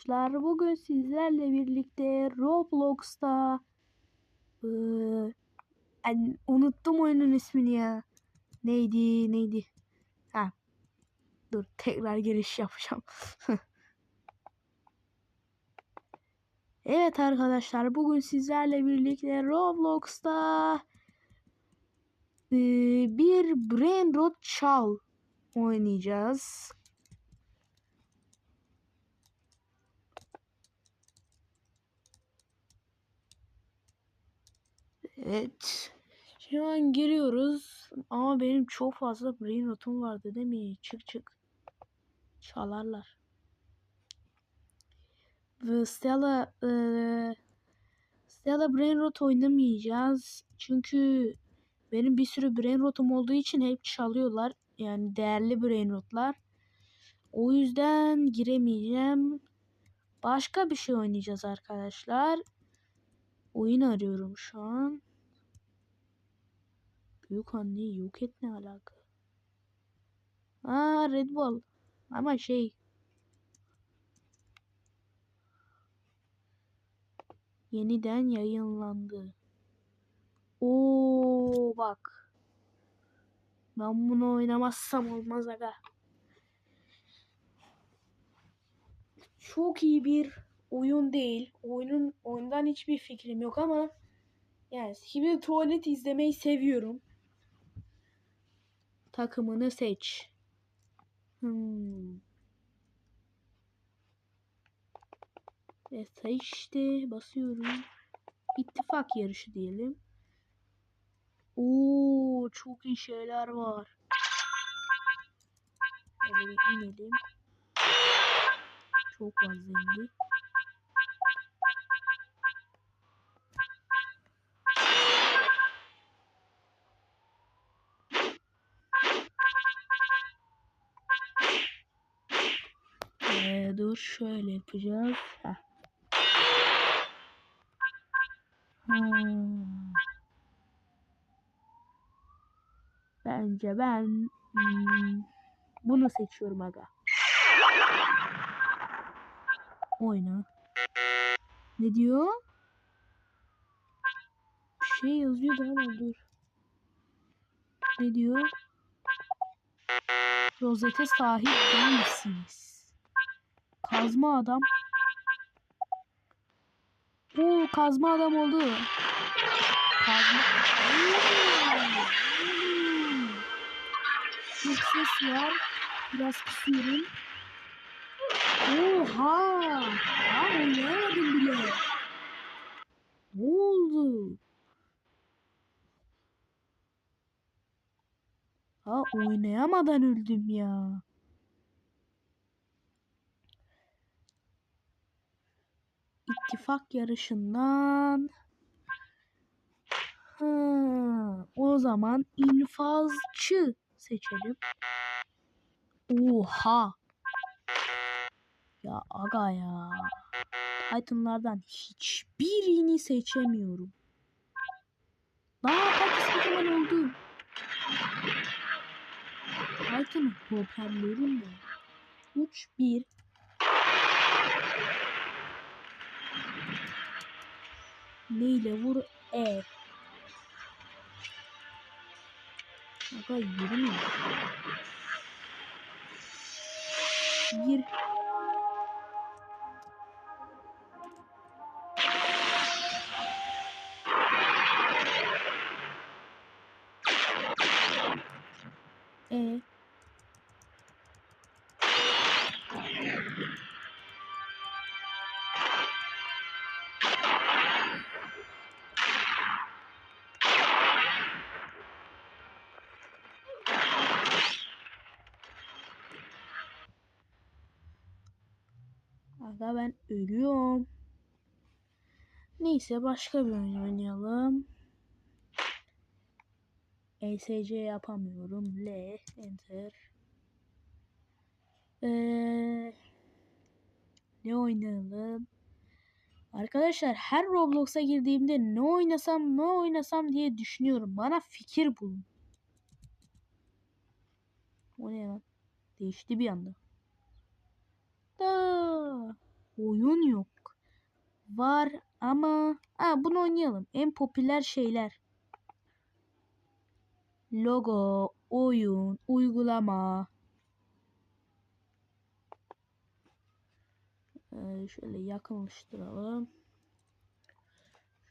arkadaşlar. Bugün sizlerle birlikte Roblox'ta ben unuttum oyunun ismini ya. Neydi neydi? Ha. Dur tekrar giriş yapacağım. evet arkadaşlar bugün sizlerle birlikte Roblox'ta eee, bir Brain Rot Çal oynayacağız. Evet. Şu an giriyoruz. Ama benim çok fazla brain rotum vardı değil mi? Çık çık. Çalarlar. Ve Stella eee, Stella brain rot oynamayacağız. Çünkü benim bir sürü brain rotum olduğu için hep çalıyorlar. Yani değerli brain rotlar. O yüzden giremeyeceğim. Başka bir şey oynayacağız arkadaşlar. Oyun arıyorum şu an. Büyük anneyi yok et ne alaka? Aa Red Bull. Ama şey. Yeniden yayınlandı. Oo bak. Ben bunu oynamazsam olmaz aga. Çok iyi bir oyun değil. Oyunun oyundan hiçbir fikrim yok ama yani şimdi tuvalet izlemeyi seviyorum. Takımını seç. Hmm. Ve seçti. Basıyorum. İttifak yarışı diyelim. Oo, çok iyi şeyler var. Şöyle bir inelim. Çok fazla indi. Şöyle yapacağız. Heh. Hmm. Bence ben hmm, bunu seçiyorum aga. Oyna. Ne diyor? Bir şey yazıyordu ama dur. Ne diyor? Rozete sahip değilsiniz. Kazma adam. Oo kazma adam oldu. Kazma. Bir ses var. Biraz kısıyorum. Oha! Ha oynayamadım bile. Ne oldu? Ha oynayamadan öldüm ya. İttifak yarışından. Ha, o zaman infazçı seçelim. Oha. Ya aga ya. Titan'lardan hiçbirini seçemiyorum. Daha kaç Spiderman oldu? Titan'ın hoparlörü ne? Uç bir. Neyle vur? E. Aga yürü Gir. Aga ben ölüyorum. Neyse başka bir oyun oynayalım. ESC yapamıyorum. L enter. Ee, ne oynayalım? Arkadaşlar her Roblox'a girdiğimde ne oynasam ne oynasam diye düşünüyorum. Bana fikir bulun. O ne lan? Değişti bir anda. Da. Oy oyun yok. Var ama ha, bunu oynayalım. En popüler şeyler. Logo, oyun, uygulama. Ee, şöyle yakınlaştıralım.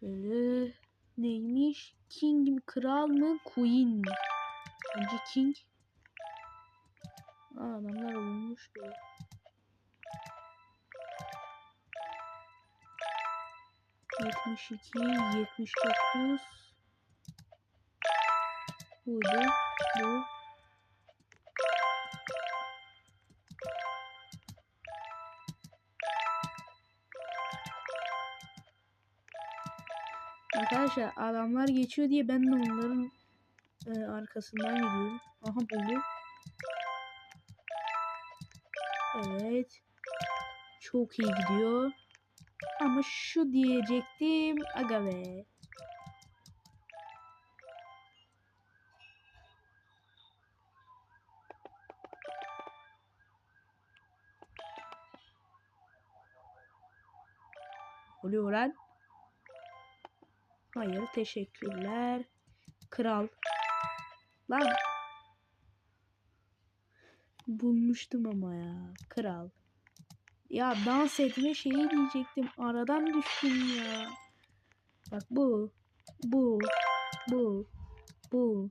Şöyle neymiş? King mi? Kral mı? Queen mi? Bence King. Aa, adamlar olmuş böyle. Yetmiş iki, yetmiş dokuz. Buydu. Bu. Arkadaşlar adamlar geçiyor diye ben de onların e, arkasından gidiyorum. Aha buldu. Evet. Çok iyi gidiyor. Ama şu diyecektim. Aga be. Oluyor lan. Hayır teşekkürler. Kral. Lan. Bulmuştum ama ya. Kral. Ya dans etme şeyi diyecektim. Aradan düştüm ya. Bak bu. Bu. Bu. Bu.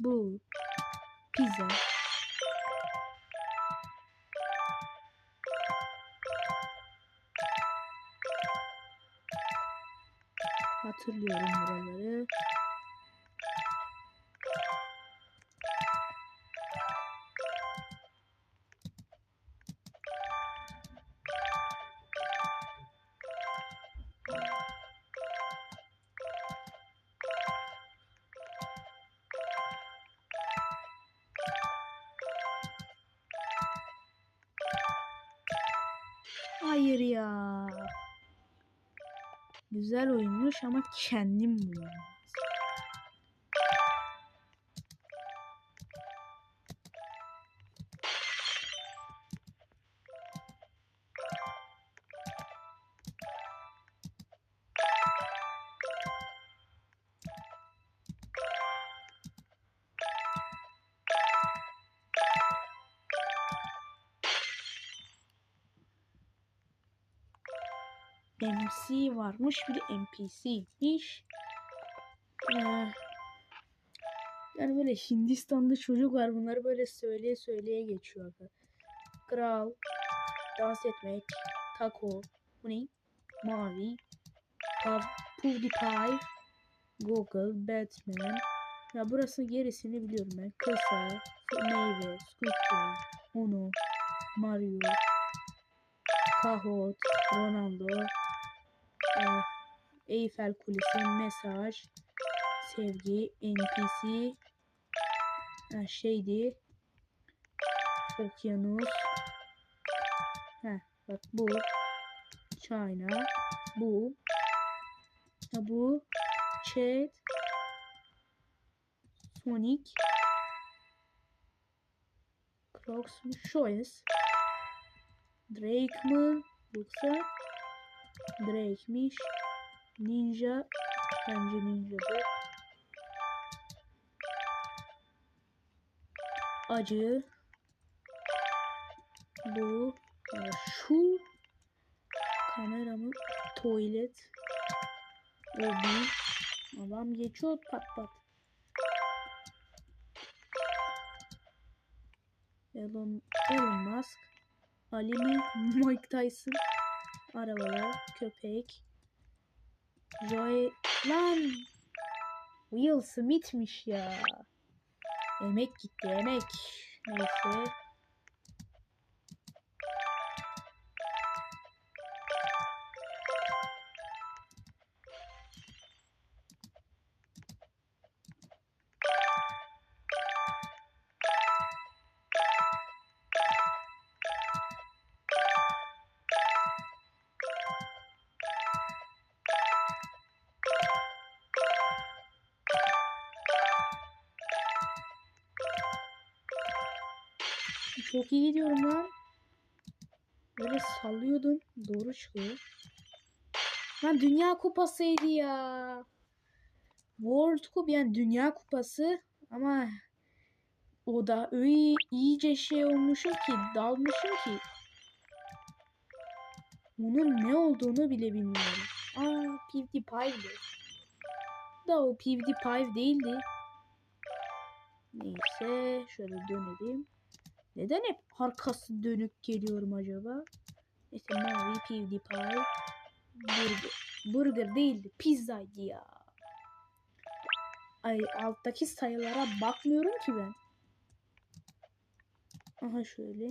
Bu. Pizza. Hatırlıyorum buraları. can MC varmış bir de NPC'ymiş. Ee, yani böyle Hindistan'da çocuk var bunları böyle söyleye söyleye geçiyor. Kral, dans etmek, taco, bu ne? Mavi, Pav, PewDiePie, Google, Batman. Ya burası gerisini biliyorum ben. Kısa, meyve, Squid Uno, Mario, Kahoot, Ronaldo, e, Eyfel Kulesi, mesaj, sevgi, NPC, ha, şeydi, okyanus, ha, bak bu, China, bu, ha, bu, chat, Sonic, Crocs, Shoes, Drake mı yoksa Drake'miş. Ninja bence Ninja'dır. Acı. Bu. Şu kameramı tuvalet. O bir. Adam geçiyor pat pat. Elon, Elon Musk. Ali mi? Mike Tyson. Arabalar, köpek. Joy lan Will Smith'miş ya. Emek gitti emek. Neyse. Çok iyi gidiyorum lan. Böyle sallıyordum. Doğru çıkıyor. Lan Dünya Kupası'ydı ya. World Cup yani Dünya Kupası ama o da öyle iyice şey olmuşum ki dalmışım ki onun ne olduğunu bile bilmiyorum. Aa PewDiePie'di. Da o PewDiePie değildi. Neyse şöyle dönelim. Neden hep arkası dönük geliyorum acaba? Neyse mavi PewDiePie. Burger. Burger değildi. Pizzaydı ya. Ay alttaki sayılara bakmıyorum ki ben. Aha şöyle.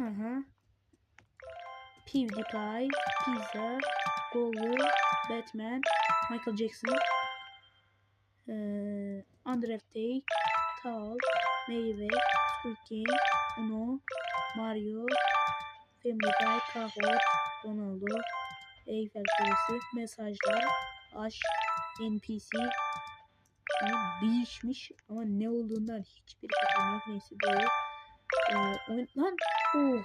Aha. PewDiePie, Pizza, Google, Batman, Michael Jackson, ee, Undertale, Tal, Meyve, Squid Uno, Mario, Family Guy, Kahoot, Ronaldo, Eiffel Kulesi, Mesajlar, Aşk, NPC, yani bir işmiş ama ne olduğundan hiçbir fikrim yok. Neyse böyle. Ee, oyun... Lan! Oh!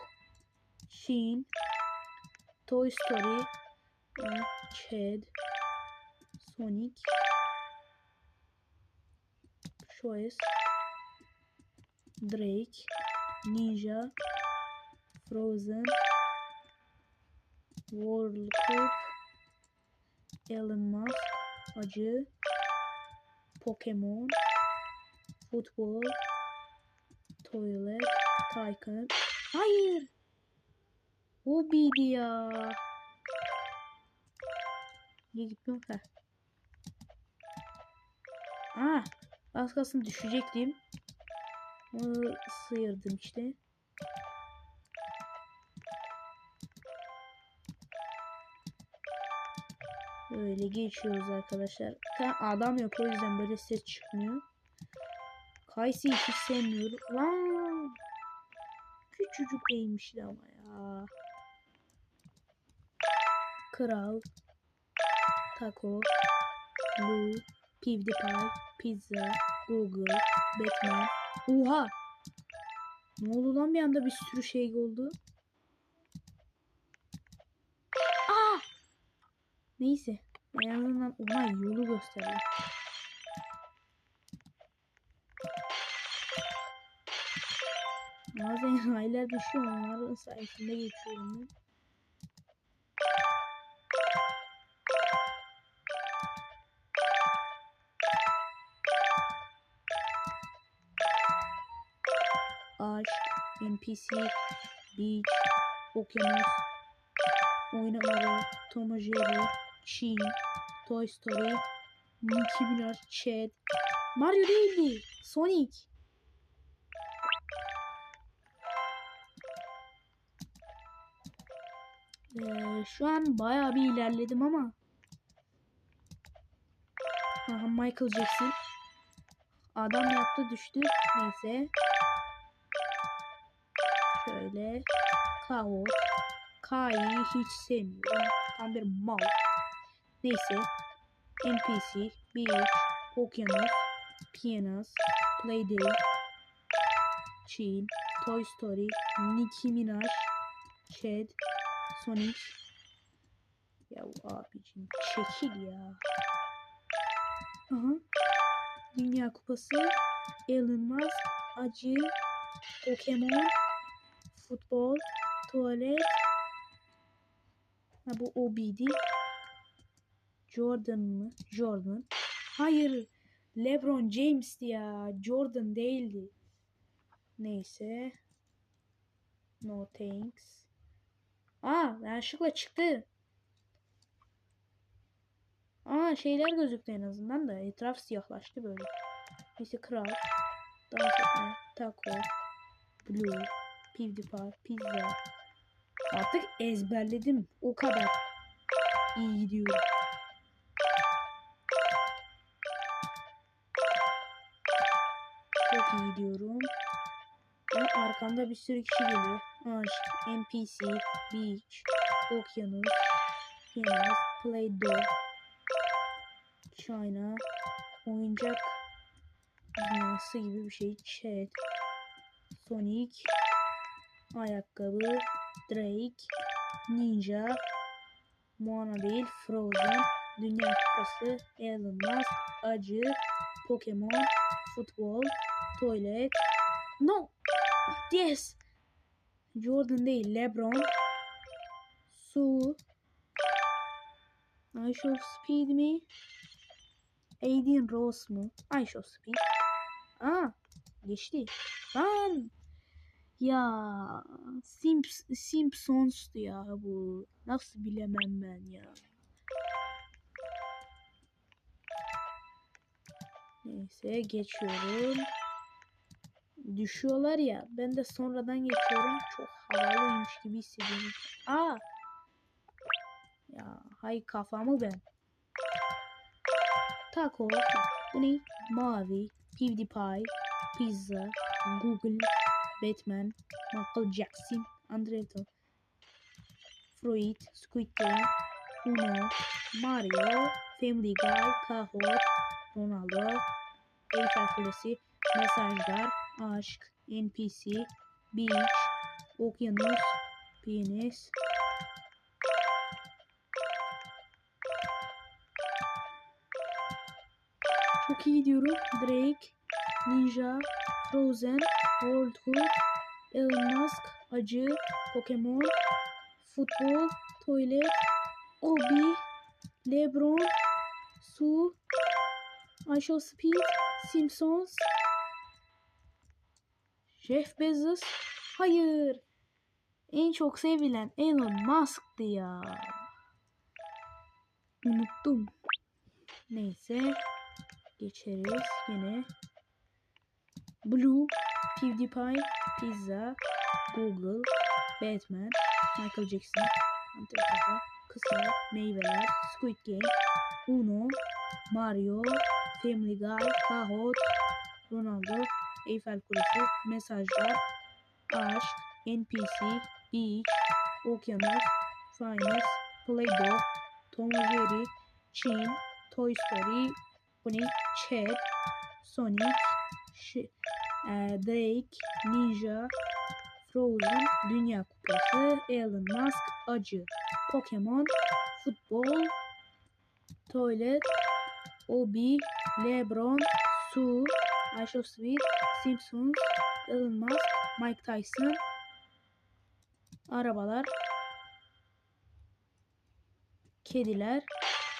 Sheen, Toy Story, e, Chad, Sonic, Choice, Drake, Ninja, Frozen, World Cup, Elon Musk, Acı, Pokemon, Futbol, Toilet, Tycoon. Hayır! O biydi ya. Niye gitmiyorum? Heh. Aa, az kalsın düşecektim. Onu sıyırdım işte. Böyle geçiyoruz arkadaşlar. Tam adam yok o yüzden böyle ses çıkmıyor. Kaysi'yi hiç sevmiyorum. Lan! Küçücük değilmişti ama ya. Kral, Taco, Blue, PewDiePie, Pizza, Google, Batman. Oha! Ne oldu lan bir anda bir sürü şey oldu. Aa! Neyse. En azından ona yolu gösterdim. Bazen aylar düşüyor onların sayesinde geçiyorum ben. NPC, Beach, Okyanus, Oyunları, Tom Jerry, Sheen, Toy Story, Nicki Minaj, Chad, Mario değildi, Sonic. Ee, şu an bayağı bir ilerledim ama. Aha, Michael Jackson. Adam yaptı düştü. Neyse. Şöyle. Kaos. Kai'yi hiç sevmiyorum. Tam bir mal. Neyse. NPC. Beach. Okyanus. Pianos. Playday. Chin. Toy Story. Nicki Minaj. Chad. Sonic. Ya abicim çekil ya. Aha. Dünya Kupası. Elon Musk. Acı. Pokemon. Futbol. Tuvalet. Ha bu Obi'di. Jordan mı? Jordan. Hayır. LeBron James'ti ya. Jordan değildi. Neyse. No thanks. Aa yanlışlıkla çıktı. Aa şeyler gözüktü en azından da etraf siyahlaştı böyle. Neyse kral. Dans etme. Taco. Blue. PewDiePie. Pizza. Artık ezberledim. O kadar iyi gidiyorum. Çok iyi gidiyorum. Ama arkamda bir sürü kişi geliyor. Aşk, NPC, Beach, Okyanus, Pianos, Play-Doh, China, oyuncak dünyası gibi bir şey. Chat, Sonic, ayakkabı, Drake, Ninja, Moana değil, Frozen, Dünya Kupası, Elon Musk, Acı, Pokemon, Futbol, Tuvalet, No, Yes, Jordan değil, Lebron, Su, Ice of Speed mi? Aiden Rose mu? Ice of Speed. Aa, geçti. Lan. Ya Simps Simpsons'tu ya bu. Nasıl bilemem ben ya. Neyse geçiyorum. Düşüyorlar ya. Ben de sonradan geçiyorum. Çok havalıymış gibi hissediyorum. Aa. Ya hay kafamı ben. Taco. Bu ne? Mavi. PewDiePie. Pizza. Google. Batman. Michael Jackson. Andretto. Freud. Squid Game. Uno. Mario. Family Guy. Kahoot. Ronaldo. Eiffel Kulesi. Mesajlar. Aşk. NPC. Beach. Okyanus. Penis. Çok iyi diyorum. Drake, Ninja, Frozen, World Hood, Elon Musk, Acı, Pokemon, Futbol, Tuvalet, Obi, Lebron, Su, Ice Speed, Simpsons, Jeff Bezos. Hayır. En çok sevilen Elon Musk'tı ya. Unuttum. Neyse. Geçeriz yine. Blue, PewDiePie, Pizza, Google, Batman, Michael Jackson, Antarktika, Kısa, Meyveler, Squid Game, Uno, Mario, Family Guy, Kahoot, Ronaldo, Eiffel Kulesi, Mesajlar, Aşk, NPC, Beach, Okyanus, Finance, Play-Doh, Tom Jerry, Çin, Toy Story, ne? Chad, Sonic, Ş Drake, Ninja, Frozen, Dünya Kupası, Elon Musk, Acı, Pokemon, Futbol, Toilet, Obi, Lebron, Su, of Sweet, Simpsons, Elon Musk, Mike Tyson, Arabalar, Kediler,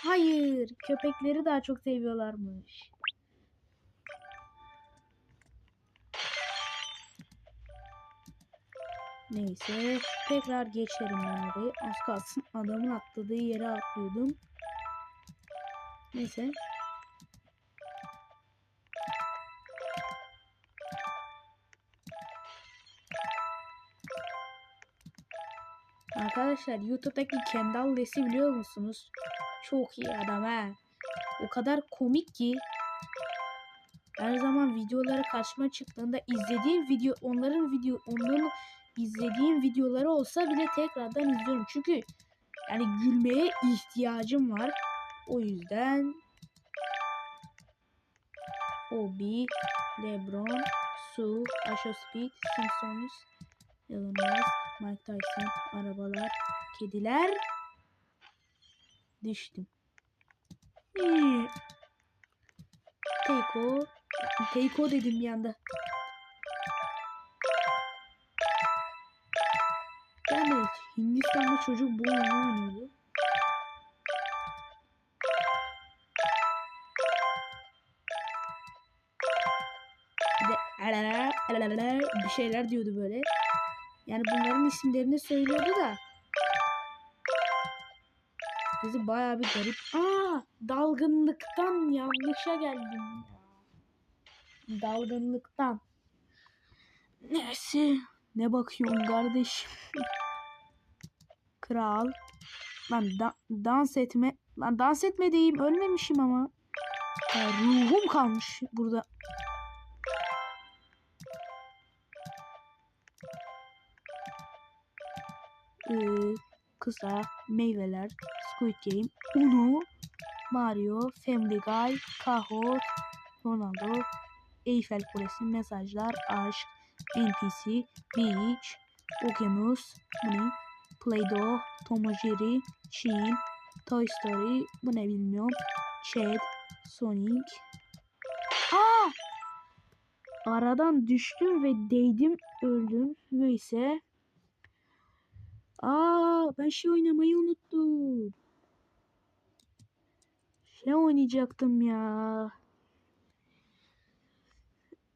Hayır, köpekleri daha çok seviyorlarmış. Neyse, tekrar geçerim ben orayı. Az kalsın adamın atladığı yere atlıyordum. Neyse. Arkadaşlar YouTube'daki Kendall Les'i biliyor musunuz? Çok iyi adam ha. O kadar komik ki her zaman videoları karşıma çıktığında izlediğim video onların video onların izlediğim videoları olsa bile tekrardan izliyorum. Çünkü yani gülmeye ihtiyacım var. O yüzden Obi, Lebron, Su, Asha Speed, Simpsons, Elon Musk, Mike Tyson, arabalar, kediler düştüm. Teiko. Teiko dedim bir anda. Yani Hindistan'da çocuk bu oyunu oynuyordu. Bir de alala, alala bir şeyler diyordu böyle. Yani bunların isimlerini söylüyordu da. Bizi bayağı bir garip. Aa, dalgınlıktan yanlışa geldim. Dalgınlıktan. Neyse. Ne bakıyorsun kardeşim? Kral. Lan da dans etme. Lan dans etme diyeyim. Ölmemişim ama. Ya, ruhum kalmış burada. Ee, kısa meyveler, Squid Game, Uno, Mario, Family Guy, Kahoot, Ronaldo, Eiffel Kulesi, mesajlar, aşk, NPC, Beach, Okyanus. Bu ne? Play-Doh. Tom Jerry. Shein. Toy Story. Bu ne bilmiyorum. Chad. Sonic. Aa! Aradan düştüm ve değdim öldüm. Neyse. Aa ben şey oynamayı unuttum. Şey oynayacaktım ya.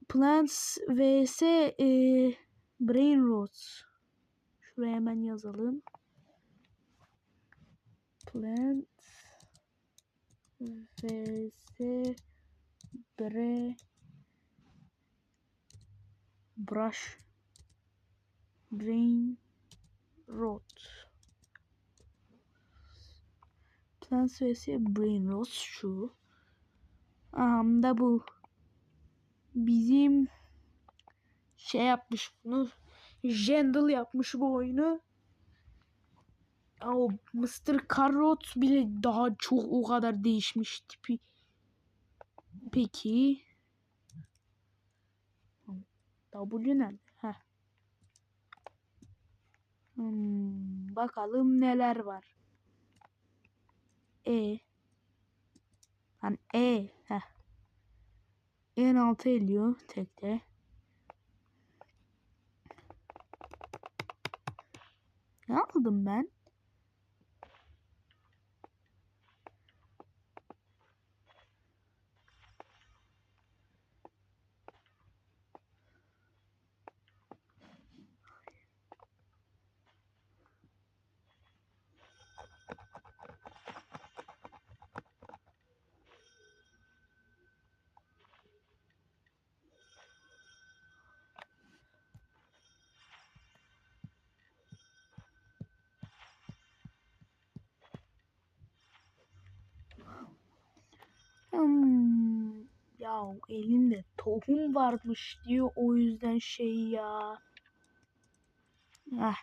Plants vs e, Brain Rots. Şuraya hemen yazalım. Plants vs Bre Brush Brain Rot Plants vs Brain Rot şu. Aha da bu. Bizim şey yapmış bunu. Jendal yapmış bu oyunu. O Mr. Carrot bile daha çok o kadar değişmiş tipi. Peki. W ne? Heh. Hmm, bakalım neler var. E. Lan E. Heh. En altı eliyor tekte. Ne aldım ben? Hmm, ya elinde tohum varmış diyor o yüzden şey ya. Heh,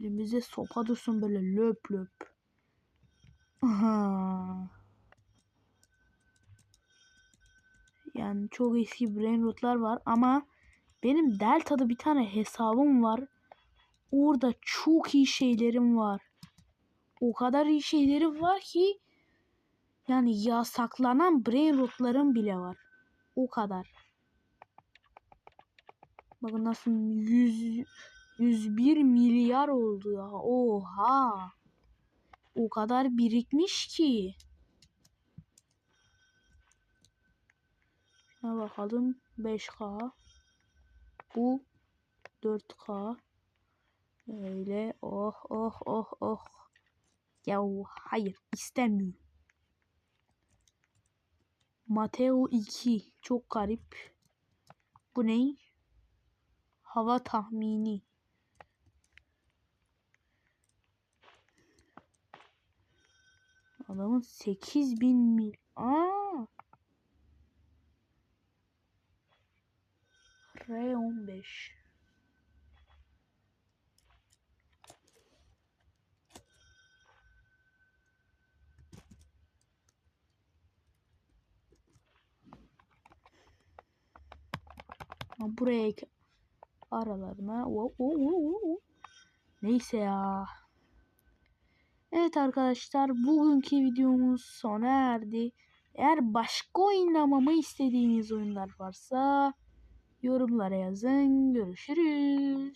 elimize sopa dursun böyle löp löp. Aha. Yani çok eski brain rotlar var ama benim Delta'da bir tane hesabım var. Orada çok iyi şeylerim var. O kadar iyi şeylerim var ki yani yasaklanan brain rotlarım bile var. O kadar. Bakın nasıl 100 101 milyar oldu ya. Oha. O kadar birikmiş ki. Şuna bakalım. 5K. Bu 4K. Öyle. Oh oh oh oh. Ya hayır istemiyorum. Mateo 2. Çok garip. Bu ne? Hava tahmini. Adamın 8000 mil. Aa. R15. Buraya aralarına. Oh, oh, oh. Neyse ya. Evet arkadaşlar bugünkü videomuz sona erdi. Eğer başka oynamamı istediğiniz oyunlar varsa yorumlara yazın. Görüşürüz.